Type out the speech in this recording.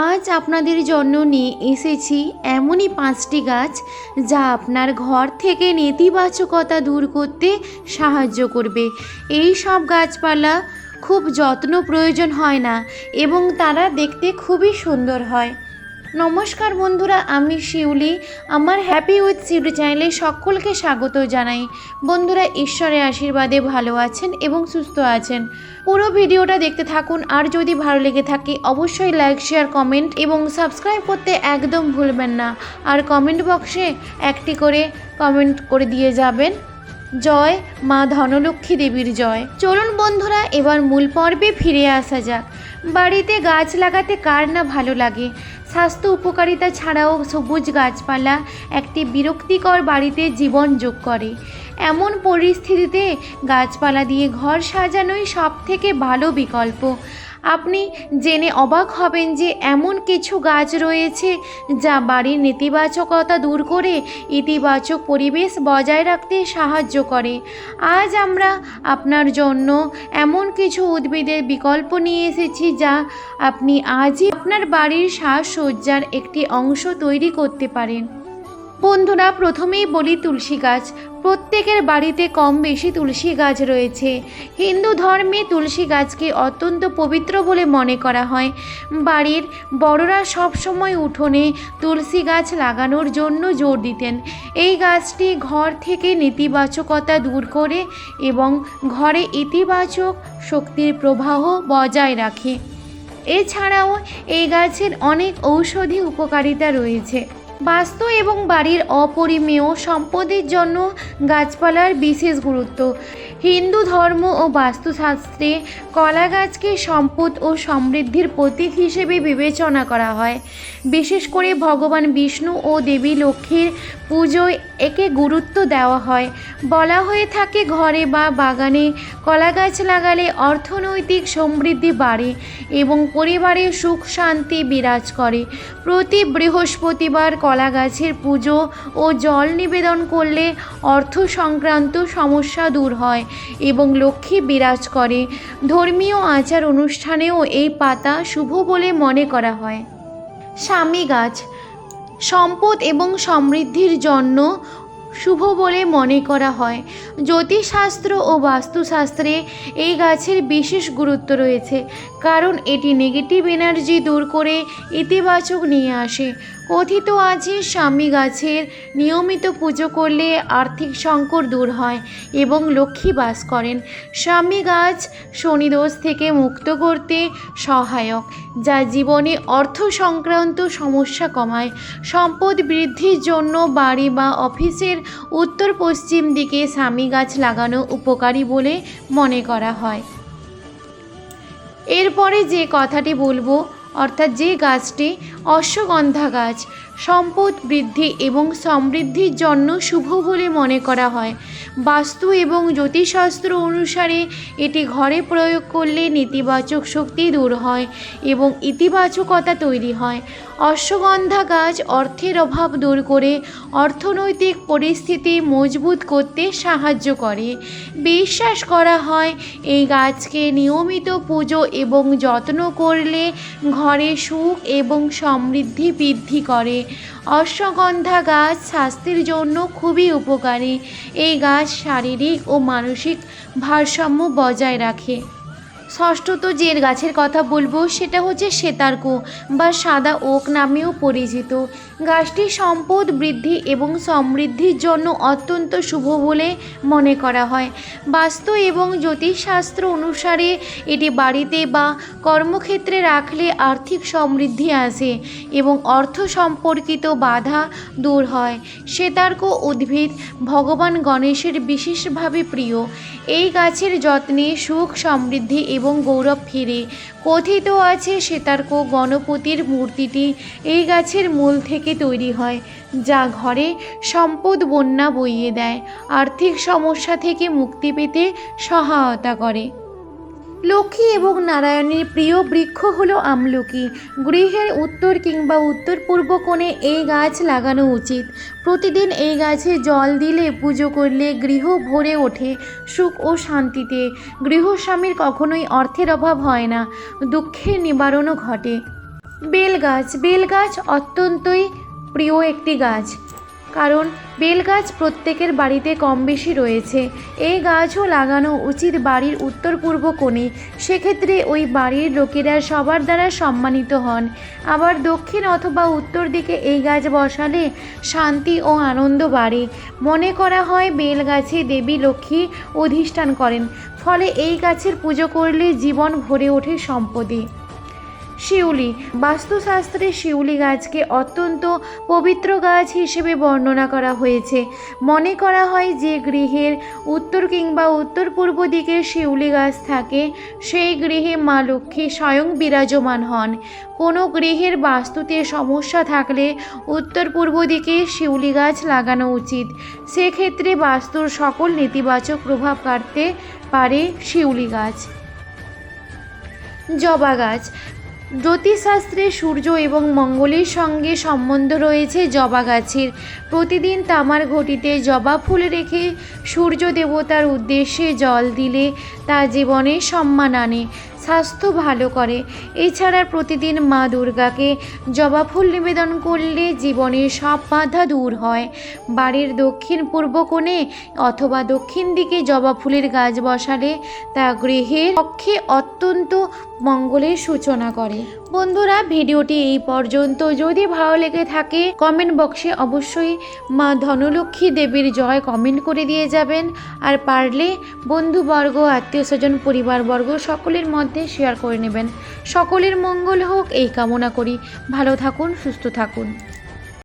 আজ আপনাদের জন্য নিয়ে এসেছি এমনই পাঁচটি গাছ যা আপনার ঘর থেকে নেতিবাচকতা দূর করতে সাহায্য করবে। এই সব গাছপালা খুব যত্ন প্রয়োজন হয় না এবং তারা দেখতে খুবই সুন্দর হয়। নমস্কার বন্ধুরা, আমি শিউলি। আমার হ্যাপি উইথ শিউলি চ্যানেলে সকলকে স্বাগত জানাই। বন্ধুরা, ঈশ্বরের আশীর্বাদে ভালো আছেন এবং সুস্থ আছেন। পুরো ভিডিওটা দেখতে থাকুন, আর যদি ভালো লেগে থাকে, অবশ্যই লাইক শেয়ার কমেন্ট এবং সাবস্ক্রাইব করতে একদম ভুলবেন না। আর কমেন্ট বক্সে একটি করে কমেন্ট করে দিয়ে যাবেন। জয় মা ধনলক্ষ্মী দেবীর জয়। চলুন বন্ধুরা, এবার মূল পর্বে ফিরে আসা যাক। বাড়িতে গাছ লাগাতে কার না ভালো লাগে? স্বাস্থ্য উপকারিতা ছাড়াও সবুজ গাছপালা একটি বিরক্তিকর বাড়িতে জীবন যোগ করে। এমন পরিস্থিতিতে গাছপালা দিয়ে ঘর সাজানোই সব থেকে ভালো বিকল্প। আপনি জেনে অবাক হবেন যে এমন কিছু গাছ রয়েছে যা বাড়ির নেতিবাচকতা দূর করে ইতিবাচক পরিবেশ বজায় রাখতে সাহায্য করে। আজ আমরা আপনার জন্য এমন কিছু উদ্ভিদের বিকল্প নিয়ে এসেছি যা আপনি আজই আপনার বাড়ির সাজসজ্জার একটি অংশ তৈরি করতে পারেন। বন্ধুরা, প্রথমেই বলি তুলসী গাছ। প্রত্যেকের বাড়িতে কম বেশি তুলসী গাছ রয়েছে। হিন্দু ধর্মে তুলসী গাছকে অত্যন্ত পবিত্র বলে মনে করা হয়। বাড়ির বড়রা সবসময় উঠোনে তুলসী গাছ লাগানোর জন্য জোর দিতেন। এই গাছটি ঘর থেকে নেতিবাচকতা দূর করে এবং ঘরে ইতিবাচক শক্তির প্রবাহ বজায় রাখে। এছাড়াও এই গাছের অনেক ঔষধি উপকারিতা রয়েছে। বাস্তু এবং বাড়ির অপরিমেয় সম্পদের জন্য গাছপালার বিশেষ গুরুত্ব। হিন্দু ধর্ম ও বাস্তুশাস্ত্রে কলা গাছকে সম্পদ ও সমৃদ্ধির প্রতীক হিসেবে বিবেচনা করা হয়। বিশেষ করে ভগবান বিষ্ণু ও দেবী লক্ষ্মীর পুজোয় একে গুরুত্ব দেওয়া হয়। বলা হয়ে থাকে, ঘরে বা বাগানে কলা গাছ লাগালে অর্থনৈতিক সমৃদ্ধি বাড়ে এবং পরিবারে সুখ শান্তি বিরাজ করে। প্রতি বৃহস্পতিবার কলা গাছের পুজো ও জল নিবেদন করলে অর্থ সংক্রান্ত সমস্যা দূর হয় এবং লক্ষ্মী বিরাজ করে। ধর্মীয় আচার অনুষ্ঠানেও এই পাতা শুভ বলে মনে করা হয়। স্বামী গাছ, সম্পদ এবং সমৃদ্ধির জন্য শুভ বলে মনে করা হয়। জ্যোতিষশাস্ত্র ও বাস্তুশাস্ত্রে এই গাছের বিশেষ গুরুত্ব রয়েছে। কারণ এটি নেগেটিভ এনার্জি দূর করে ইতিবাচক নিয়ে আসে। কথিত আছে, স্বামী গাছের নিয়মিত পুজো করলে আর্থিক সংকট দূর হয় এবং লক্ষ্মী বাস করেন। স্বামী গাছ শনিদোষ থেকে মুক্ত করতে সহায়ক, যা জীবনে অর্থ সংক্রান্ত সমস্যা কমায়। সম্পদ বৃদ্ধির জন্য বাড়ি বা অফিসের উত্তর পশ্চিম দিকে স্বামী গাছ লাগানো উপকারী বলে মনে করা হয়। এরপরে যে কথাটি বলব অর্থাৎ যে গাছটি অশ্বগন্ধা গাছ সম্পদ বৃদ্ধি এবং সমৃদ্ধির জন্য শুভ বলে মনে করা হয়। বাস্তু এবং জ্যোতিষশাস্ত্র অনুসারে এটি ঘরে প্রয়োগ করলে নেতিবাচক শক্তি দূর হয় এবং ইতিবাচকতা তৈরি হয়। অশ্বগন্ধা গাছ অর্থের অভাব দূর করে অর্থনৈতিক পরিস্থিতি মজবুত করতে সাহায্য করে। বিশ্বাস করা হয় এই গাছকে নিয়মিত পুজো এবং যত্ন করলে ঘরে সুখ এবং সমৃদ্ধি বৃদ্ধি করে। অশ্বগন্ধা গাছ স্বাস্থ্যের জন্য খুবই উপকারী। এই গাছ শারীরিক ও মানসিক ভারসাম্য বজায় রাখে। ষষ্ঠত যে গাছের কথা বলব, সেটা হচ্ছে সেতারকো বা সাদা ওক নামেও পরিচিত। গাছটি সম্পদ বৃদ্ধি এবং সমৃদ্ধির জন্য অত্যন্ত শুভ বলে মনে করা হয়। বাস্তু এবং জ্যোতিষশাস্ত্র অনুসারে এটি বাড়িতে বা কর্মক্ষেত্রে রাখলে আর্থিক সমৃদ্ধি আসে এবং অর্থ সম্পর্কিত বাধা দূর হয়। শ্বেতার্ক উদ্ভিদ ভগবান গণেশের বিশেষভাবে প্রিয়। এই গাছের যত্নে সুখ, সমৃদ্ধি এবং গৌরব ফিরে। কথিত আছে সেতার্ক গণপতির মূর্তিটি এই গাছের মূল থেকে তৈরি হয়, যা ঘরে সম্পদ বন্যা বইয়ে দেয়, আর্থিক সমস্যা থেকে মুক্তি পেতে সহায়তা করে। লক্ষ্মী এবং নারায়ণের প্রিয় বৃক্ষ হলো আমলকি। গৃহের উত্তর কিংবা উত্তর পূর্ব কোণে এই গাছ লাগানো উচিত। প্রতিদিন এই গাছে জল দিলে, পুজো করলে গৃহ ভরে ওঠে সুখ ও শান্তিতে। গৃহস্বামীর কখনোই অর্থের অভাব হয় না, দুঃখের নিবারণও ঘটে। বেল গাছ বেল গাছ অত্যন্তই প্রিয় একটি গাছ। কারণ বেল গাছ প্রত্যেকের বাড়িতে কম বেশি রয়েছে। এই গাছও লাগানো উচিত বাড়ির উত্তর পূর্ব কোণে। সেক্ষেত্রে ওই বাড়ির লোকেরা সবার দ্বারা সম্মানিত হন। আবার দক্ষিণ অথবা উত্তর দিকে এই গাছ বসালে শান্তি ও আনন্দ বাড়ে। মনে করা হয় বেল গাছে দেবী লক্ষ্মী অধিষ্ঠান করেন। ফলে এই গাছের পুজো করলে জীবন ভরে ওঠে সম্পদে। শিউলি। বাস্তুশাস্ত্রে শিউলি গাছকে অত্যন্ত পবিত্র গাছ হিসেবে বর্ণনা করা হয়েছে। মনে করা হয় যে গৃহের উত্তর কিংবা উত্তর পূর্ব দিকে শিউলি গাছ থাকে, সেই গৃহে মা লক্ষ্মী স্বয়ং বিরাজমান হন। কোনো গৃহের বাস্তুতে সমস্যা থাকলে উত্তর পূর্ব দিকে শিউলি গাছ লাগানো উচিত। সেক্ষেত্রে বাস্তুর সকল নেতিবাচক প্রভাব কাটতে পারে শিউলি গাছ। জবা গাছ। জ্যোতিষশাস্ত্রে সূর্য এবং মঙ্গলের সঙ্গে সম্বন্ধ রয়েছে জবা গাছের। প্রতিদিন তামার ঘটিতে জবা ফুল রেখে সূর্য দেবতার উদ্দেশ্যে জল দিলে তা জীবনে সম্মান আনে। স্বাস্থ্য ভালো করে। এছাড়া প্রতিদিন মা দুর্গাকে জবা ফুল নিবেদন করলে জীবনের সব বাধা দূর হয়। বাড়ির দক্ষিণ পূর্ব কোণে অথবা দক্ষিণ দিকে জবা ফুলের গাছ বসালে তা গৃহের পক্ষে অত্যন্ত মঙ্গলের সূচনা করে। বন্ধুরা, ভিডিওটি এই পর্যন্ত। যদি ভালো লেগে থাকে কমেন্ট বক্সে অবশ্যই মা ধনলক্ষ্মী দেবীর জয় কমেন্ট করে দিয়ে যাবেন। আর পারলে বন্ধুবর্গ, আত্মীয় স্বজন, পরিবারবর্গ সকলের মধ্যে শেয়ার করে নেবেন। সকলের মঙ্গল হোক এই কামনা করি। ভালো থাকুন সুস্থ থাকুন।